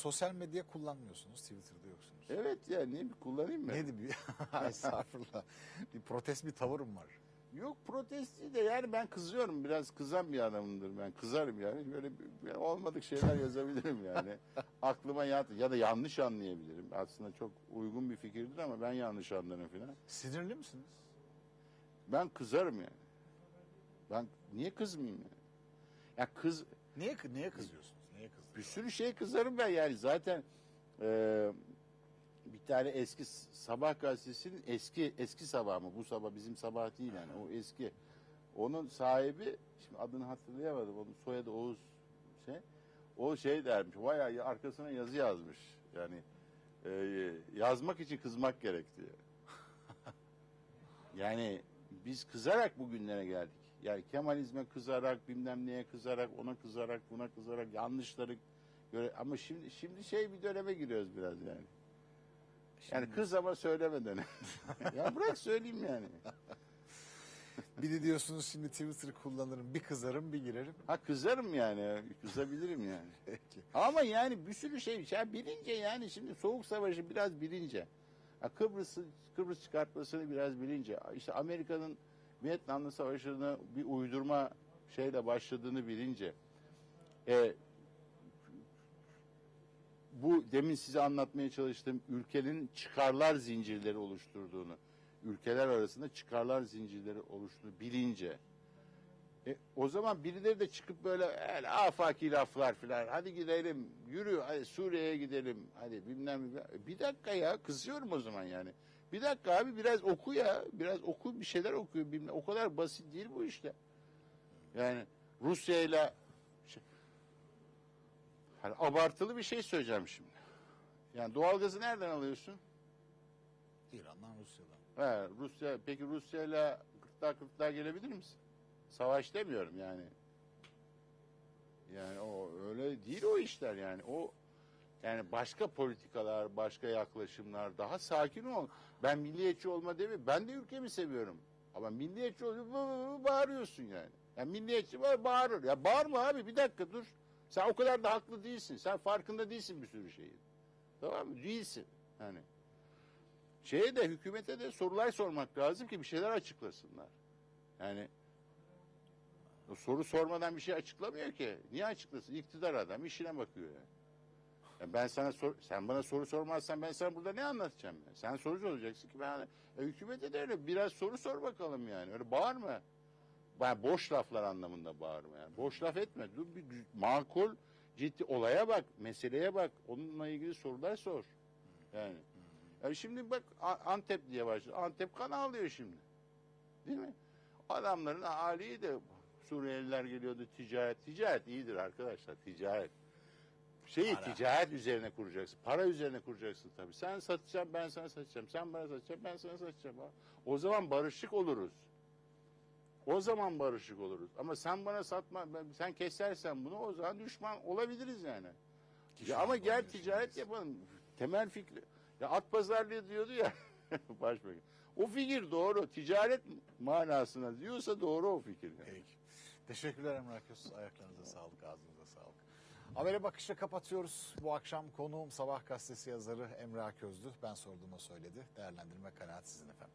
Sosyal medya kullanmıyorsunuz. Twitter'da yoksunuz. Evet ya ne bir kullanayım mı? Neydi bir estağfurullah. Bir protest bir tavırım var. Yok protest değil de yani ben kızıyorum. Biraz kızan bir adamımdır ben. Kızarım yani. Böyle bir- bir olmadık şeyler yazabilirim yani. Aklıma yat ya da yanlış anlayabilirim. Aslında çok uygun bir fikirdir ama ben yanlış anlarım filan. Sinirli misiniz? Ben kızarım yani. Ben niye kızmayayım yani? Ya kız Niye neye kızıyorsunuz? Neye bir kızdınız? sürü şey kızarım ben yani. Zaten e, bir tane eski sabah gazetesinin eski eski sabah mı? Bu sabah bizim sabah değil yani. O eski. Onun sahibi şimdi adını hatırlayamadım. Onun soyadı Oğuz şey. O şey dermiş. Vay ay arkasına yazı yazmış. Yani e, yazmak için kızmak gerek diye. yani biz kızarak bugünlere geldik. Yani Kemalizme kızarak, bilmem neye kızarak, ona kızarak, buna kızarak, yanlışları göre ama şimdi şimdi şey bir döneme giriyoruz biraz yani. Yani kız ama söylemeden. ya bırak söyleyeyim yani. Bir de diyorsunuz şimdi Twitter kullanırım. Bir kızarım bir girerim. Ha kızarım yani. Kızabilirim yani. Peki. Ama yani bir sürü şey. Ya bilince yani şimdi soğuk savaşı biraz bilince. Ha Kıbrıs'ı Kıbrıs çıkartmasını biraz bilince. işte Amerika'nın Vietnamlı savaşını bir uydurma şeyle başladığını bilince. E, bu demin size anlatmaya çalıştığım ülkenin çıkarlar zincirleri oluşturduğunu, ülkeler arasında çıkarlar zincirleri oluştuğunu bilince e, o zaman birileri de çıkıp böyle el, afaki laflar filan. Hadi gidelim, yürü, hadi Suriye'ye gidelim. Hadi bilmem ne. Bir dakika ya, kızıyorum o zaman yani. Bir dakika abi biraz oku ya. Biraz oku, bir şeyler okuyor. Bilmem. O kadar basit değil bu işte. Yani Rusya ile şey, hani abartılı bir şey söyleyeceğim şimdi. Yani doğalgazı nereden alıyorsun? İran'dan Rusya'dan. He, Rusya, peki Rusya ile kırklar kırklar gelebilir misin? Savaş demiyorum yani. Yani o öyle değil o işler yani. O yani başka politikalar, başka yaklaşımlar, daha sakin ol. Ben milliyetçi olma demiyorum. Ben de ülkemi seviyorum. Ama milliyetçi vı bağırıyorsun yani. Yani milliyetçi var bağırır. Ya bağırma abi bir dakika dur. Sen o kadar da haklı değilsin. Sen farkında değilsin bir sürü şeyin. Tamam mı? Değilsin. Yani şeye de hükümete de sorular sormak lazım ki bir şeyler açıklasınlar. Yani soru sormadan bir şey açıklamıyor ki. Niye açıklasın? İktidar adam işine bakıyor yani. Ya ben sana sor, sen bana soru sormazsan ben sana burada ne anlatacağım ben? Sen soru soracaksın ki ben e, hükümete de öyle biraz soru sor bakalım yani. Öyle bağırma. Ben boş laflar anlamında bağırma yani. Boş laf etme. Dur bir makul ciddi olaya bak, meseleye bak. Onunla ilgili sorular sor. Yani. Ya şimdi bak Antep diye başladı. Antep kan ağlıyor şimdi. Değil mi? Adamların hali de Suriyeliler geliyordu ticaret. Ticaret iyidir arkadaşlar ticaret. Şeyi Para. ticaret üzerine kuracaksın. Para üzerine kuracaksın tabii. Sen satacaksın ben sana satacağım. Sen bana satacaksın ben sana satacağım. O zaman barışık oluruz. O zaman barışık oluruz. Ama sen bana satma, sen kesersen bunu o zaman düşman olabiliriz yani. Ya ama gel ticaret yapalım. Temel fikri. Ya at pazarlığı diyordu ya başbakan. O fikir doğru. Ticaret manasına diyorsa doğru o fikir. yani. Peki. Teşekkürler Emre Aköz. Ayaklarınıza sağlık, ağzınıza sağlık. Habere bakışla kapatıyoruz. Bu akşam konuğum Sabah gazetesi yazarı Emre Aköz'dü. Ben sorduğuma söyledi. Değerlendirme kanaat sizin efendim.